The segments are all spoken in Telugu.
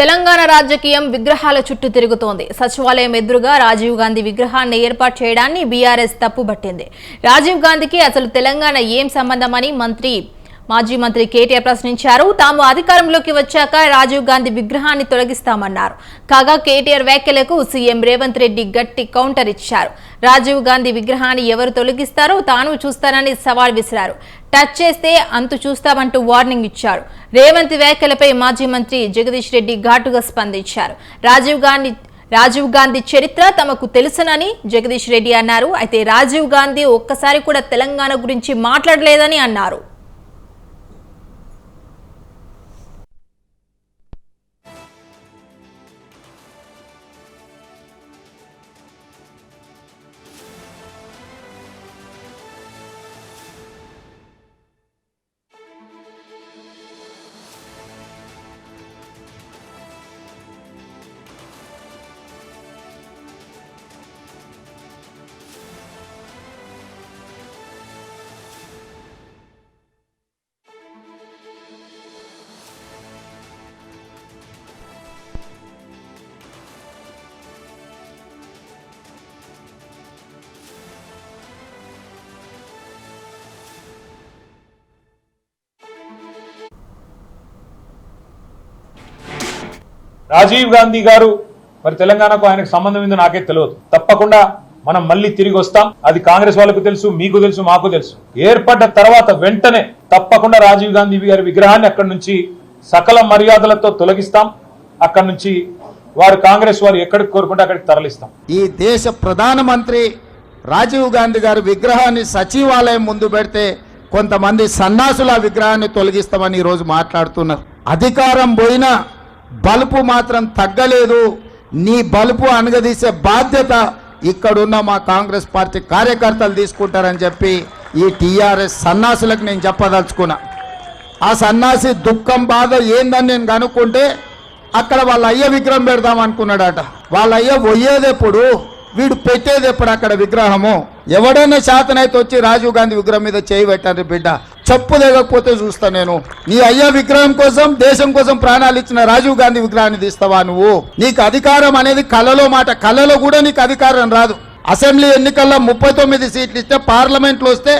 తెలంగాణ రాజకీయం విగ్రహాల చుట్టూ తిరుగుతోంది. సచివాలయం ఎదురుగా రాజీవ్ గాంధీ విగ్రహాన్ని ఏర్పాటు చేయడాన్ని బీఆర్ఎస్ తప్పుబట్టింది. రాజీవ్ గాంధీకి అసలు తెలంగాణ ఏం సంబంధమని మంత్రి మాజీ మంత్రి కేటీఆర్ ప్రశ్నించారు. తాము అధికారంలోకి వచ్చాక రాజీవ్ గాంధీ విగ్రహాన్ని తొలగిస్తామన్నారు. కాగా కేటీఆర్ వ్యాఖ్యలకు సీఎం రేవంత్ రెడ్డి గట్టి కౌంటర్ ఇచ్చారు. రాజీవ్ గాంధీ విగ్రహాన్ని ఎవరు తొలగిస్తారో తాను చూస్తానని సవాల్ విసిరారు. టచ్ చేస్తే అంతు చూస్తామంటూ వార్నింగ్ ఇచ్చారు. రేవంత్ వ్యాఖ్యలపై మాజీ మంత్రి జగదీష్ రెడ్డి ఘాటుగా స్పందించారు. రాజీవ్ గాంధీ రాజీవ్ గాంధీ చరిత్ర తమకు తెలుసునని జగదీష్ రెడ్డి అన్నారు. అయితే రాజీవ్ గాంధీ ఒక్కసారి కూడా తెలంగాణ గురించి మాట్లాడలేదని అన్నారు. రాజీవ్ గాంధీ గారు మరి తెలంగాణకు ఆయనకు సంబంధం ఏందో నాకే తెలియదు. తప్పకుండా మనం మళ్ళీ తిరిగి వస్తాం. అది కాంగ్రెస్ వాళ్ళకు తెలుసు మీకు తెలుసు మాకు తెలుసు. ఏర్పడ్డ తర్వాత వెంటనే తప్పకుండా రాజీవ్ గాంధీ గారి విగ్రహాన్ని అక్కడి నుంచి సకల మర్యాదలతో తొలగిస్తాం. అక్కడి నుంచి వారు కాంగ్రెస్ వారు ఎక్కడికి కోరుకుంటే అక్కడికి తరలిస్తాం. ఈ దేశ ప్రధానమంత్రి రాజీవ్ గాంధీ గారి విగ్రహాన్ని సచివాలయం ముందు పెడితే కొంతమంది సన్నాసుల విగ్రహాన్ని తొలగిస్తామని ఈరోజు మాట్లాడుతున్నారు. అధికారం పోయినా బలుపు మాత్రం తగ్గలేదు. నీ బలుపు అనగదీసే బాధ్యత ఇక్కడున్న మా కాంగ్రెస్ పార్టీ కార్యకర్తలు తీసుకుంటారని చెప్పి ఈ టీఆర్ఎస్ సన్నాసులకు నేను చెప్పదలుచుకున్నా. ఆ సన్నాసి దుఃఖం బాధ ఏందని నేను కనుక్కుంటే అక్కడ వాళ్ళ అయ్య విగ్రహం పెడదాం అనుకున్నాడట. వాళ్ళ అయ్య పోయేదెప్పుడు? వీడు పెట్టేది ఎప్పుడు అక్కడ విగ్రహము? ఎవడైనా శాతనైతే వచ్చి రాజీవ్ గాంధీ విగ్రహం మీద చేయి పెట్టారు బిడ్డ. చెప్పు లేకపోతే చూస్తా నేను. నీ అయ్య విగ్రహం కోసం దేశం కోసం ప్రాణాలు ఇచ్చిన రాజీవ్ గాంధీ విగ్రహాన్ని తీస్తావా నువ్వు? నీకు అధికారం అనేది కలలో మాట. కలలో కూడా నీకు అధికారం రాదు. అసెంబ్లీ ఎన్నికల్లో ముప్పై తొమ్మిది సీట్లు ఇస్తే పార్లమెంట్లో వస్తే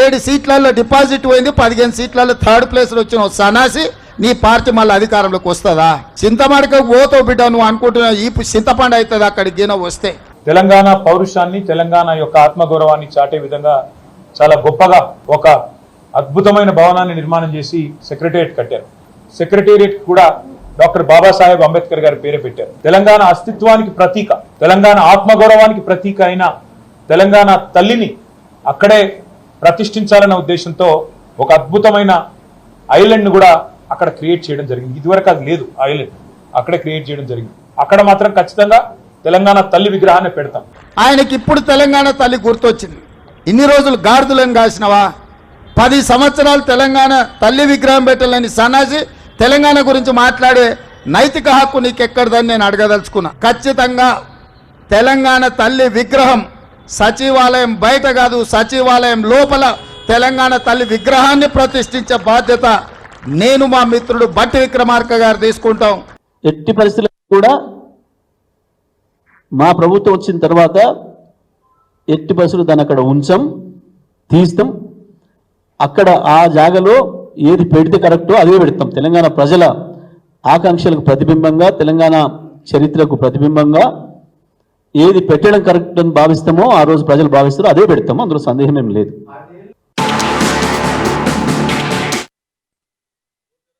ఏడు సీట్లలో డిపాజిట్ పోయింది పదిహేను సీట్లలో థర్డ్ ప్లేస్లో వచ్చిన సనాసి నీ పార్టీ మళ్ళీ అధికారంలోకి వస్తుందా? చింతమడక ఓతో బిడ్డ నువ్వు అనుకుంటున్నావు ఈ చింతపండు అవుతుంది అక్కడికి గిన వస్తే. తెలంగాణ పౌరుషాన్ని తెలంగాణ యొక్క ఆత్మగౌరవాన్ని చాటే విధంగా చాలా గొప్పగా ఒక అద్భుతమైన భవనాన్ని నిర్మాణం చేసి సెక్రటేరియట్ కట్టారు. సెక్రటేరియట్ కూడా డాక్టర్ బాబాసాహెబ్ అంబేద్కర్ గారి పేరే పెట్టారు. తెలంగాణ అస్తిత్వానికి ప్రతీక తెలంగాణ ఆత్మగౌరవానికి ప్రతీక అయిన తెలంగాణ తల్లిని అక్కడే ప్రతిష్ఠించాలన్న ఉద్దేశంతో ఒక అద్భుతమైన ఐలాండ్ను కూడా అక్కడ క్రియేట్ చేయడం జరిగింది. ఇదివరకు అది లేదు ఐలాండ్. అక్కడే క్రియేట్ చేయడం జరిగింది. అక్కడ మాత్రం ఖచ్చితంగా తెలంగాణ తల్లి విగ్రహాన్ని పెడతాం. ఆయనకి ఇప్పుడు తెలంగాణ తల్లి గుర్తొచ్చింది. ఇన్ని రోజులు గాడిదలను కాసినవా పది సంవత్సరాలు తెలంగాణ తల్లి విగ్రహం పెట్టలేని సన్నాసి తెలంగాణ గురించి మాట్లాడే నైతిక హక్కు నీకెక్కడదని నేను అడగదలుచుకున్నా. ఖచ్చితంగా తెలంగాణ తల్లి విగ్రహం సచివాలయం బయట కాదు సచివాలయం లోపల తెలంగాణ తల్లి విగ్రహాన్ని ప్రతిష్ఠించే బాధ్యత నేను మా మిత్రుడు బట్టి విక్రమార్క గారు తీసుకుంటాం. ఎట్టి పరిస్థితుల్లో కూడా మా ప్రభుత్వం వచ్చిన తర్వాత ఎట్టి పరిస్థితులు దాన్ని అక్కడ ఉంచాం తీస్తాం. అక్కడ ఆ జాగలో ఏది పెడితే కరెక్టో అదే పెడతాం. తెలంగాణ ప్రజల ఆకాంక్షలకు ప్రతిబింబంగా తెలంగాణ చరిత్రకు ప్రతిబింబంగా ఏది పెట్టడం కరెక్ట్ అని భావిస్తామో ఆ రోజు ప్రజలు భావిస్తారో అదే పెడతాము. అందులో సందేహం ఏం లేదు.